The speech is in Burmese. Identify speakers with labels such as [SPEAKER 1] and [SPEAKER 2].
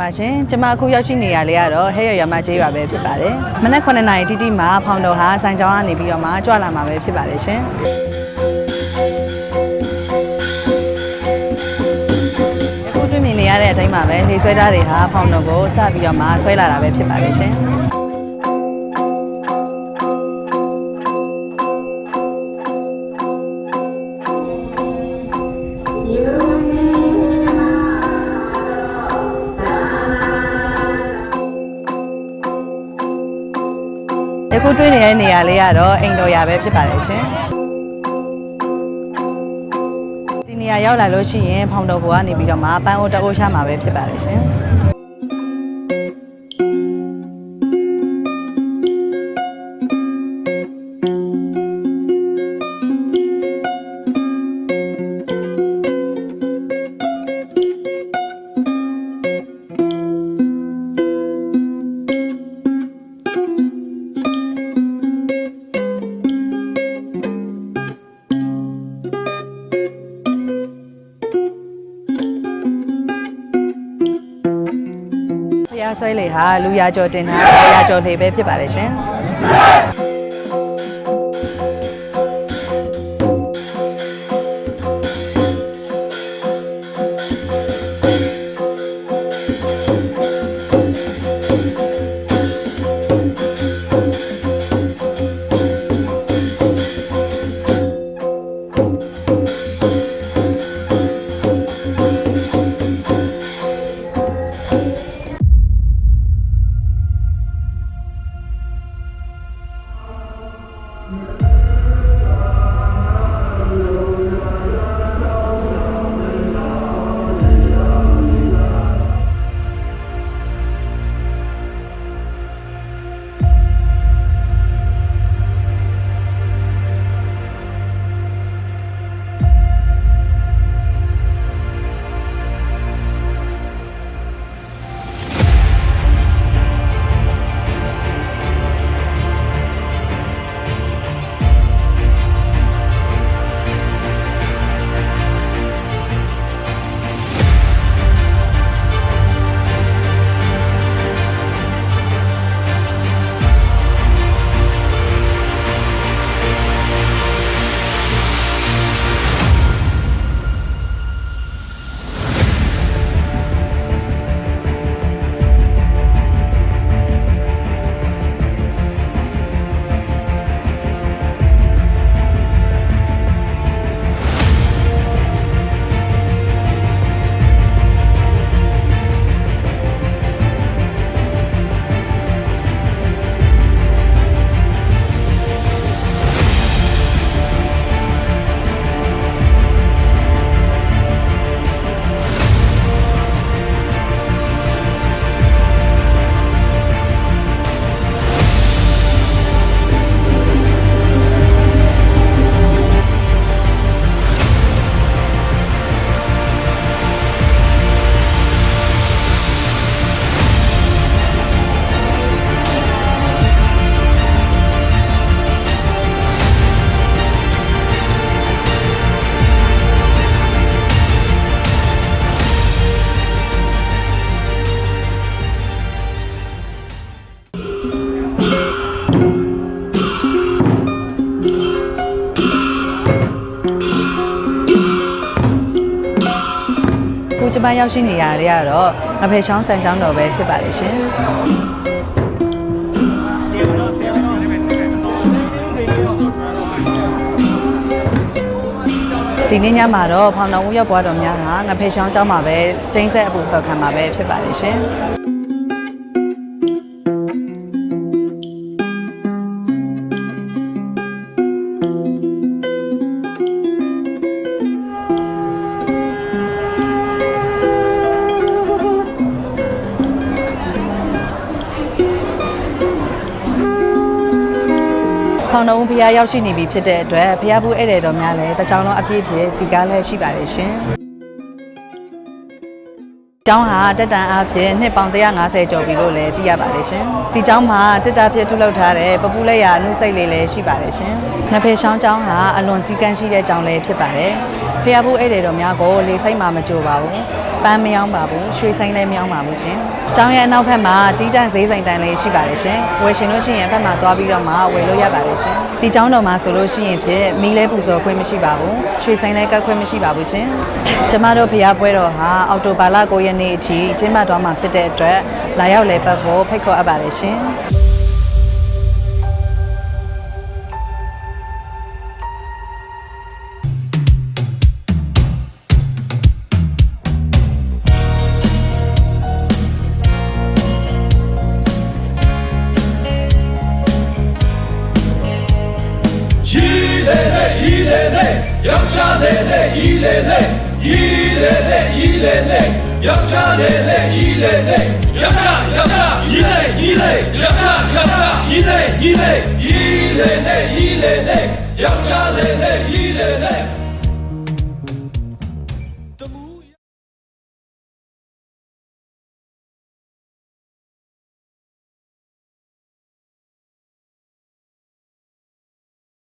[SPEAKER 1] ္ဂလာပါရှင်ကျမအခုရောက်ရှိနေရလေးကတော့ဟဲရရမကျေးရွာပဲဖြစ်ပါတယ်မနက်9နာရီတိတိမှာဖောင်တော်ဟာဆိုင်ကျောင်းကနေပြီးတော့မှကြွလာမှာပဲဖြစ်ပါတယ်ရှင်အခုတွေ့မြင်နေရတဲ့အတိုင်းမှာပဲလေဆွဲသားတွေဟာဖောင်တော်ကိုစပြီးတော့မှဆွဲလာတာပဲဖြစ်ပါတယ်ရှင် ယခုတွေ့နေတဲ့နေရာလေးကတော့အိမ်တော်ရာပဲဖြစ်ပါတယ်ရှင်ဒီနေရာရောက်လာလို့ရှိရင်ဖောင်တော်ဘောကနေပြီးတော့မှပန်းအိုးတအိုးရှာမှာပဲဖြစ်ပါတယ်ရှင် ဖျားဆွဲလေဟာလူရကြော်တင်တာဖျားကြော်လေပဲဖြစ်ပါတယ်ရှင် မရောက်ရှိနေရတဲ့ကတော့ငဖေချောင်းဆန်ချောင်းတော်ပဲဖြစ်ပါတယ်ရှင်ဒီနေ့ညမှာတော့ဖောင်တော်ဦးရောက်ပွားတော်များဟာငဖေချောင်းကျောင်းမှာပဲကျင်းဆက်အပူဆော်ခံမှာပဲဖြစ်ပါတယ်ရှင် ဖောင်တော်ဦးဖះရောက်ရှိနေပြီဖြစ်တဲ့အတွက်ဖះဘူးဧည့်သည်တော်များလည်းတကြောင်လုံးအပြည့်အပြည့်စီကားလည်းရှိပါတယ်ရှင်ကျောင်းဟာတက်တန်အားဖြင့်နှစ်ပေါင်150ကျော်ပြီလို့လည်းသိရပါတယ်ရှင်။ဒီကျောင်းမှာတက်တာဖြစ်ထုလုပ်ထားတဲ့ပပူလက်ရာနှုတ်စိတ်လေးလည်းရှိပါတယ်ရှင်။နှစ်ဖေချောင်းကျောင်းဟာအလွန်စည်းကမ်းရှိတဲ့ကျောင်းလည်းဖြစ်ပါတယ်။ ဖျားဖို့ဧည့်သည်တော်များကိုလေစိတ်မှမကြိုပါဘူးပန်းမယောင်းပါဘူးရွှေဆိုင်လည်းမယောင်းပါဘူးရှင်။ကျောင်းရဲ့အနောက်ဘက်မှာတီးတန့်ဈေးဆိုင်တန်းလေးရှိပါတယ်ရှင်။ဝယ်ရှင်လို့ရှိရင်ဘက်မှာသွားပြီးတော့မှဝယ်လို့ရပါတယ်ရှင်။ဒီကျောင်းတော်မှာဆိုလို့ရှိရင်ဖြင့်မီးလဲပူဇော်ခွင့်မရှိပါဘူး။ရွှေဆိုင်လည်းကတ်ခွင့်မရှိပါဘူးရှင်။ကျမတို့ဖျားပွဲတော်ဟာအောက်တိုဘာလ9ရက်နေ့အထိကျင်းပသွားမှာဖြစ်တဲ့အတွက်လာရောက်လည်ပတ်ဖို့ဖိတ်ခေါ်အပ်ပါတယ်ရှင်။
[SPEAKER 2] ယောက်ျားလေလေရီလေလေရီလေလေရီလေလေယောက်ျားလေလေ